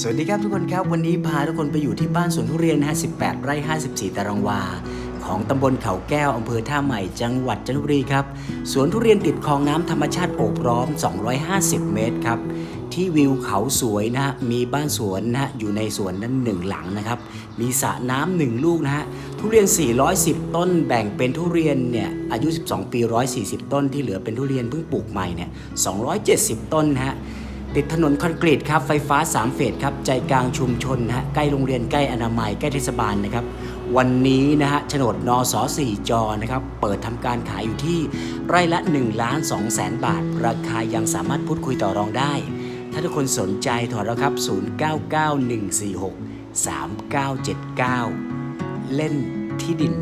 สวัสดีครับทุกคนครับ วันนี้พาทุกคนไปอยู่ที่บ้านสวนทุเรียนนะฮะ18 ไร่ 54 ตารางวา ของตำบลเขาแก้วอำเภอท่าใหม่ จังหวัดจันทบุรีครับ สวนทุเรียนติดคลองน้ำธรรมชาติโอบล้อม 250 เมตรครับ ที่วิวเขาสวยนะฮะ มีบ้านสวนนะฮะ อยู่ในสวนนั้นหนึ่งหลังนะครับ มีสระน้ำหนึ่งลูกนะฮะ ทุเรียน 410 ต้นแบ่งเป็นทุเรียนเนี่ย อายุ 12 ปี 140 ต้นที่เหลือเป็นทุเรียนเพิ่งปลูกใหม่เนี่ย 270 ต้นนะฮะ ติดถนนคอนกรีตครับไฟฟ้า 3 เฟสครับใจกลางชุมชนนะฮะใกล้โรงเรียนใกล้อนามัยใกล้เทศบาลนะครับ วันนี้นะฮะโฉนดนส4จอนะครับเปิดทำการขายอยู่ที่ไร่ละ1ล้าน2แสนบาท ราคายังสามารถพูดคุยต่อรองได้ ถ้าทุกคนสนใจโทรแล้วครับ 0991463979 เล่นที่ดิน